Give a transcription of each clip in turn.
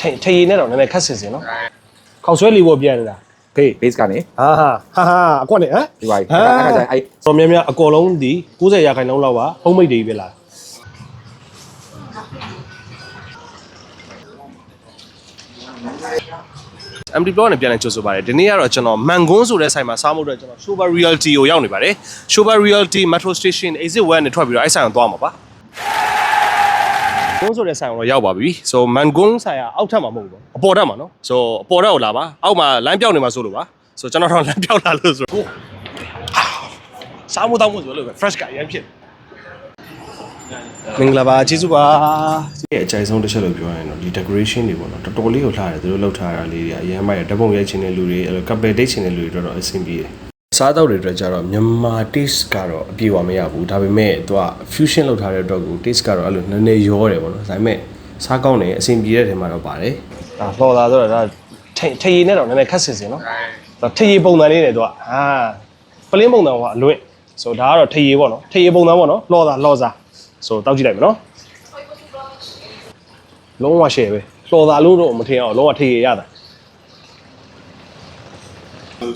ထိန်ထိန်ရည်နဲ့တော့နည်းနည်းခက်ဆင်စင်နော်ခေါက်ဆွဲလီဖို့ပြန်နေတာခေး base ကနေဟာဟာဟာဟာအကွက်နဲ့ဟမ်ဒီပါအဲ့ဒါအဲ့ဒါအဲ့တော်များများအကောလုံးဒီ90ရာခိုင်နှုန်းလောက်ကဟုံးမိတ်တွေပဲလား MD Blog နဲ့ပြန်လည်ကြိုဆိုပါတယ်ဒီနေ့ကတော့ကျွန်တော်မန်ကွန်းဆိုတဲ့ဆိုင်မှာစားမှုအတွက်ကျွန်တော် Shoba Realty ကိုရောက်နေပါတယ် Shoba Realty Metro Station Exit 1နဲ့ထွက်ပြီးတော့အဲ့ဆိုင်ကိုသွားမှာပါ ကွန်းဆိုတဲ့ဆိုင်ကိုတော့ရောက်ပါပြီဆိုမန်ကွန်းဆိုင်ကအောက်ထပ်မှာမဟုတ်ဘူးပေါ့အပေါ်ထပ်မှာနော်ဆိုအပေါ်ထပ်ကိုလာပါအောက်မှာလမ်းပြောင်းနေမှာဆိုလို့ပါဆိုကျွန်တော်တော့လမ်းပြောင်းလာလို့ဆိုတော့စားမှုတောင်းမှုဆိုလို့ပဲ fresh ကအရင်ဖြစ်မင်္ဂလာပါကျေးဇူးပါဒီအကြိုက်ဆုံးတစ်ချက်လို့ပြောရရင်တော့ဒီ decoration တွေပေါ့နော်တော်တော်လေးကိုလှတယ်သူတို့လောက်ထားတာလေးတွေအရင်မှရဓာတ်ပုံရိုက်ချင်တဲ့လူတွေအဲ့လို couple date ချင်တဲ့လူတွေတော့အဆင်ပြေတယ် စားတော့တွေအတွက်ကြတော့မြန်မာ taste ကတော့အပြည့်အဝမရဘူးဒါပေမဲ့သူက fusion လောက်ထားတဲ့အတွက်ကို taste ကတော့အဲ့လိုနည်းနည်းရောတယ်ပေါ့နော်ဒါပေမဲ့စားကောင်းတယ်အဆင်ပြေတဲ့ထဲမှာတော့ပါတယ်ဒါပေါ်လာဆိုတော့ဒါထိန်ထိန်ရည်နဲ့တော့နည်းနည်းခက်ဆင်စင်နော်ဒါထိန်ရည်ပုံစံလေးနဲ့သူကအာပလင်းပုံစံကအလွင့်ဆိုဒါကတော့ထိန်ရည်ပေါ့နော်ထိန်ရည်ပုံစံပေါ့နော်လော်တာလော်စားဆိုတောက်ကြည့်လိုက်မယ်နော်လုံးဝရှယ်ပဲလှော်တာလို့တော့မထင်အောင်လုံးဝထေရရတာ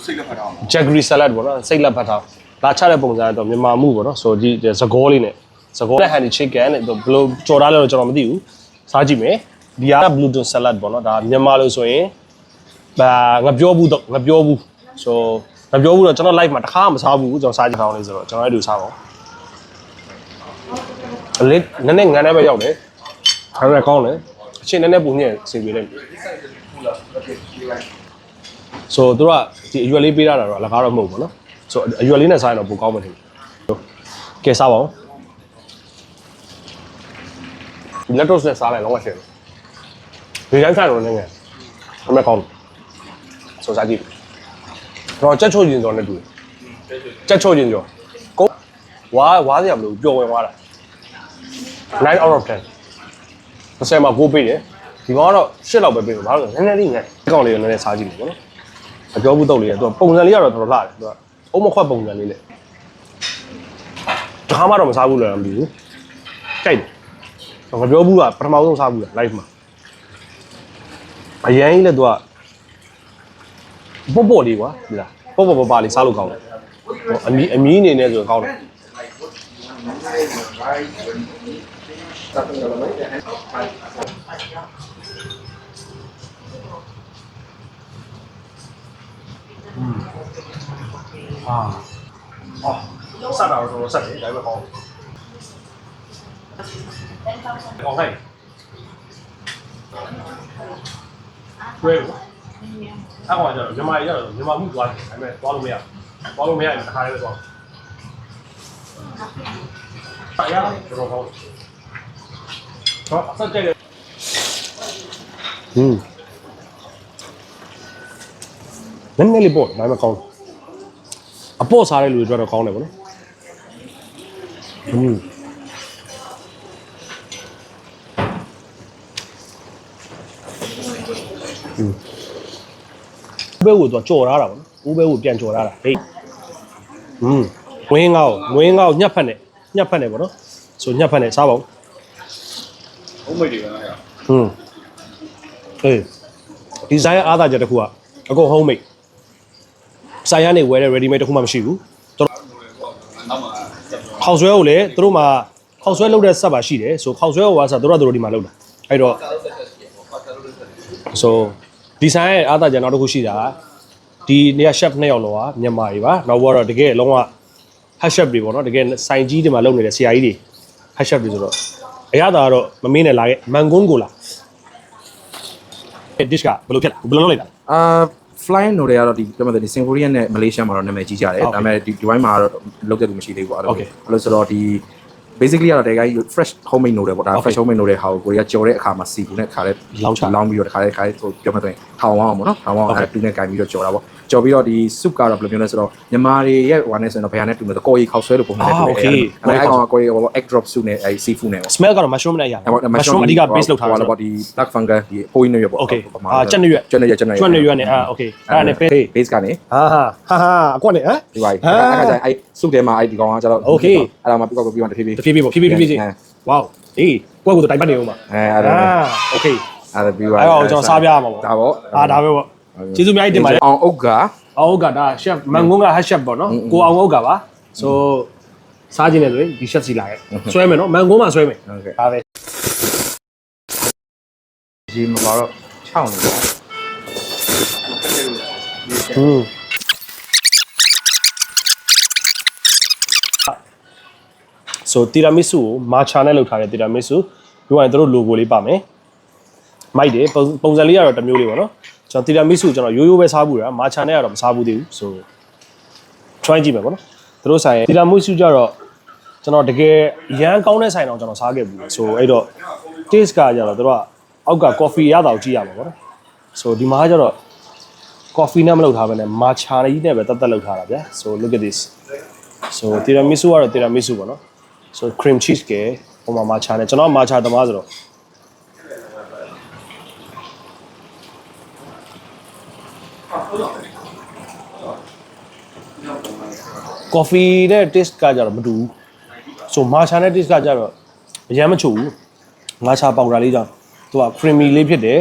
စိတ်လက်ဖတ်ထားအောင်ဂျက်ဂရီဆလတ်ပေါ့နော်စိတ်လက်ဖတ်ထားလာချတဲ့ပုံစံကတော့မြန်မာမှုပေါ့နော်ဆိုဒီဇကောလေးနဲ့ဇကောနဲ့ဟန်ဒီချစ်ကန်နဲ့ဘယ်လိုကြော်ထားလဲတော့ကျွန်တော်မသိဘူးစားကြည့်မယ်ဒီကဘလူးတွန်ဆလတ်ပေါ့နော်ဒါမြန်မာလို့ဆိုရင်ဒါငါပြောဘူးတော့ငါပြောဘူးဆိုငါပြောဘူးတော့ကျွန်တော် live မှာတစ်ခါမှမစားဘူးကျွန်တော်စားကြည့်ကောင်းလေးဆိုတော့ကျွန်တော်အဲ့လိုစားပါဦးလေးနည်းနည်းငန်းနဲ့ပဲရောက်တယ်ဒါပေမဲ့ကောင်းတယ်အချင်းနည်းနည်းပူညံ့စီပေးလိုက် ဆိုသူတို့ကဒီအရွက်လေးပေးရတာတော့အလကားတော့မဟုတ်ဘူးเนาะဆိုအရွက်လေးနဲ့စားရင်တော့ပိုကောင်းမှထင်တယ်ကဲစားပါဦးဒီလက်တော့နဲ့စားလိုက်လုံးဝရှင်းတယ်ဒီတိုင်းစားတော့လည်းငယ်အမေကောင်းဆိုစားကြည့်တော့ချက်ချိုးခြင်းတော့လည်းတူတယ်ချက်ချိုးခြင်းကြောကိုဝါဝါစရာမလိုပျော်ဝင်သွားတာ9 out of 10 10မှာ9ပေးတယ်ဒီကောင်ကတော့10လောက်ပဲပေးတယ်ဘာလို့လဲနည်းနည်းလေးငယ်ဒီကောင်လေးကိုနည်းနည်းစားကြည့်မယ်ပေါ့နော် အပြောဘူးတုတ်လေးကသူကပုံစံလေးကတော့တော်တော်လှတယ်သူကအုံမခွက်ပုံစံလေးလေတခါမှတော့မစားဘူးလည်းမသိဘူးကြိုက်တယ်ငါပြောဘူးကပထမဆုံးစားဘူးလား live မှာအရင်ကြီးလည်းသူကပေါ့ပေါ့လေးကွာဒီလားပေါ့ပေါ့ပေါ့ပါလေးစားလို့ကောင်းတယ်ဟိုအမီအမီအနေနဲ့ဆိုရင်ကောင်းတယ် အာအော်စတာတော့တော်တော်ဆက်တယ်ဒါပေမဲ့ကောင်းကောင်းဟဲ့ဝဲအဲ့ကောင်ကကျတော့မြန်မာကြီးကျတော့မြန်မာမှုသွားတယ်ဒါပေမဲ့သွားလို့မရဘူးသွားလို့မရရင်တစ်ခါလေးပဲသွားတာရတော်တော်ကောင်းဟောဆက်ကြည့်လေဟင်း နည်းနည်းလေးပေါ့ဒါပေမဲ့ကောင်းတယ်အပေါ့စားတဲ့လူတွေအတွက်တော့ကောင်းတယ်ဗောနော်ဟင်းဘဲကိုတော့ကြော်ထားတာဗောနော်ဦးဘဲကိုပြန်ကြော်ထားတာဟေးဟင်းဝင်းငေါဝင်းငေါညက်ဖက်နဲ့ညက်ဖက်နဲ့ဗောနော်ဆိုညက်ဖက်နဲ့စားပါဦးဘုံမိတ်တွေပဲလားဟွန်းအေးဒီဇိုင်းအားသာချက်တစ်ခုကအကုန် home made ဆိုင်ရနေဝယ်တဲ့ ready made တစ်ခုမှမရှိဘူးတော်တော်နောက်မှခေါက်ဆွဲကိုလည်းသူတို့မှာခေါက်ဆွဲလုပ်တဲ့ဆက်ပါရှိတယ်ဆိုခေါက်ဆွဲကိုကဆိုတို့ကတို့ဒီမှာလုပ်တာအဲ့တော့ဆိုဒီဆိုင်ရဲ့အားသာချက်နောက်တစ်ခုရှိတာဒီနေရာ chef နှစ်ယောက်လောကမြန်မာတွေပါနောက်ဘောတော့တကယ်လုံးဝ head chef တွေပေါ့နော်တကယ်ဆိုင်ကြီးတွေမှာလုပ်နေတဲ့ဆရာကြီးတွေ head chef တွေဆိုတော့အရသာကတော့မမင်းနဲ့လာခဲ့မန်ကွန်းကိုလာ dish ကဘယ်လိုဖြစ်လဲဘယ်လိုလုပ်လိုက်တာအာ flying နိုတွေကတော့ဒီပြောမှဒီ Singaporean နဲ့ Malaysia မှာတော့နာမည်ကြီးကြတယ်ဟုတ်ကဲ့ဒါပေမဲ့ဒီဒီဝိုင်းမှာတော့လောက်တဲ့လူမရှိသေးဘူးပေါ့အဲ့လို Okay. အဲ့လိုဆိုတော့ဒီ basically ကတော့ဒီက fresh homemade နိုတွေပေါ့ဒါ Okay. fresh homemade နိုတွေဟာကိုကိုရီးယားကြော်တဲ့အခါမှာစီဘူးနဲ့ခါလဲလောင်းချလောင်းပြီးတော့ခါလဲခါလဲဆိုပြောမှဆိုရင်ထောင်အောင်ပေါ့နော်ထောင်အောင် Okay. အဲ့တူနဲ့ကင်ပြီးတော့ကြော်တာပေါ့ကြော်ပြီးတော့ဒီ soup ကတော့ဘယ်လိုမျိုးလဲဆိုတော့မြန်မာတွေရဲ့ဟိုနဲ့ဆိုရင်တော့ဘယ်ဟာနဲ့တူလဲဆိုကော်ရီခောက်ဆွဲလို့ပုံမှန်နဲ့တူတယ် Ah, okay. အဲ့ဒါအဲ့ကောင်ကကော်ရီဟို egg drop soup နဲ့အဲ့ seafood နဲ့ပေါ့ smell ကတော့ mushroom နဲ့ရပါတယ် mushroom အဓိက base လောက်ထားတာဆိုဟိုတော့ဒီ black fungus ဒီ point နဲ့ရပေါ့ Okay. အာကြက်နှစ်ရွက်ကြက်နဲ့ရကြက်နဲ့ရကျွတ်နေရွက်နေအာ okay အဲ့ဒါနဲ့ပဲ base ကနေဟာဟာဟာဟာအကွက်နဲ့ဟမ်ဒီပါဟာအဲ့ဒါကျရင်အဲ့စုထဲမှာအဲ့ဒီကောင်ကကျတော့ Okay. အဲ့ဒါမှပြကောက်ပြီးမှတဖြည်းဖြည်းတဖြည်းဖြည်းပေါ့ဖြည်းဖြည်းဖြည်းဖြည်းအဲဝေါအေးကွက်ကိုတိုင်ပတ်နေဦးမှာအဲအဲ့ဒါအာ okay အဲ့ဒါပြီးသွားအဲ့တော့ကျွန်တော်စားပြရမှာပေါ့ဒါပေါ့အာဒါပဲပေါ့ကျေးဇူးအများကြီးတင်ပါတယ်အောင်အုတ်ကအောင်ဟုတ်ကဒါ chef မန်ကွန်းက head chef ပေါ့နော်ကိုအောင်ဟုတ်ကပါ so စားခြင်းလည်းဆိုရင်ဒီ chef စီလာခဲ့ဆွဲမယ်နော်မန်ကွန်းမှာဆွဲမယ်ဟုတ်ကဲ့ဒါပဲရေမပါတော့6နေပါဟွန်း ဆိုတီရာမီဆူကိုမာချာနဲ့လုပ်ထားတဲ့တီရာမီဆူပြောရရင်တို့ logo လေးပါမယ်မိုက်တယ်ပုံပုံစံလေးကတော့တစ်မျိုးလေးပေါ့နော်ကျွန်တော်တီရာမီဆူကျွန်တော်ရိုးရိုးပဲစားဘူးတာမာချာနဲ့ကတော့မစားဘူးသေးဘူးဆို try ကြည့်မယ်ပေါ့နော်တို့ဆိုင်တီရာမီဆူကြတော့ကျွန်တော်တကယ်ရမ်းကောင်းတဲ့ဆိုင်တော့ကျွန်တော်စားခဲ့ဘူးဆိုအဲ့တော့ taste ကကြတော့တို့ကအောက်က coffee ရတာကိုကြည့်ရမှာပေါ့နော်ဆိုဒီမှာကကြတော့ coffee နဲ့မလုပ်ထားဘဲနဲ့ matcha ကြီးနဲ့ပဲတက်တက်လုပ်ထားတာဗျာ so look at this so tiramisu ကတော့ tiramisu ပေါ့နော် so cream cheese ကဟိုမှာ matcha နဲ့ကျွန်တော် matcha သမားဆိုတော့ကော်ဖီနဲ့ taste ကကြတော့မတူဘူး so matcha နဲ့ taste ကကြတော့အရင်မချို့ဘူး matcha powder လေးကြောင့်သူက creamy လေးဖြစ်တယ်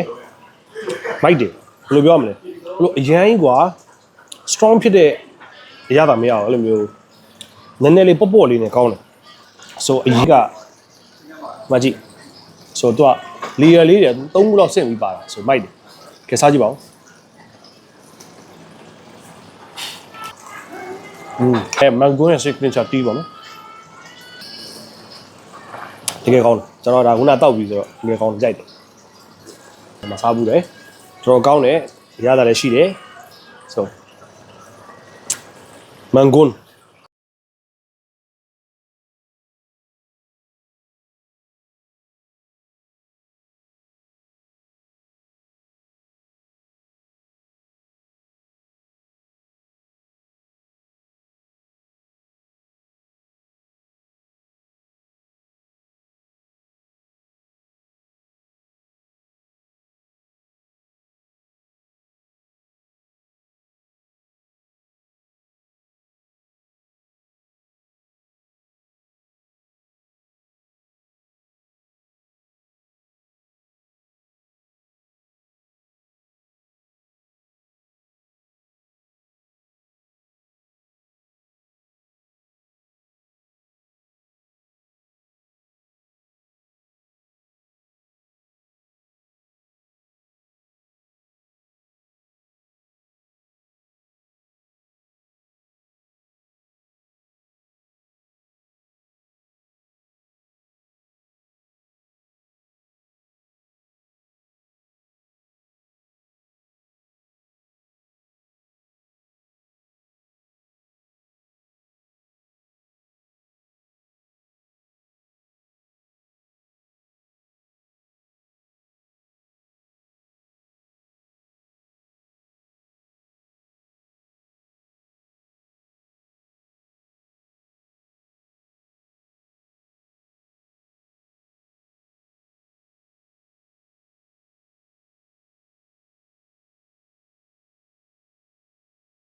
မိုက်တယ်ဘယ်လိုပြောရမလဲဘယ်လိုအရင်ကြီးကွာ strong ဖြစ်တဲ့အရာသာမရအောင်အဲ့လိုမျိုးနည်းနည်းလေးပေါ့ပေါ့လေးနဲ့ကောင်းတယ် so အကြီးကမကြည့် so သူက layer လေးတွေသုံးခုလောက်ဆင့်ပြီးပါတာ so မိုက်တယ်ကဲစားကြည့်ပါဦးอืมအဲမန်ဂွန်းရဲ့ signature tea ပေါ့နော်တကယ်ကောင်းတယ်ကျွန်တော်ဒါခုနတောက်ပြီးဆိုတော့တကယ်ကောင်းတယ်ကြိုက်တယ်ဒီမှာစားဘူးတယ်တော်တော်ကောင်းတယ်ရတာလည်းရှိတယ် so မန်ဂွန်း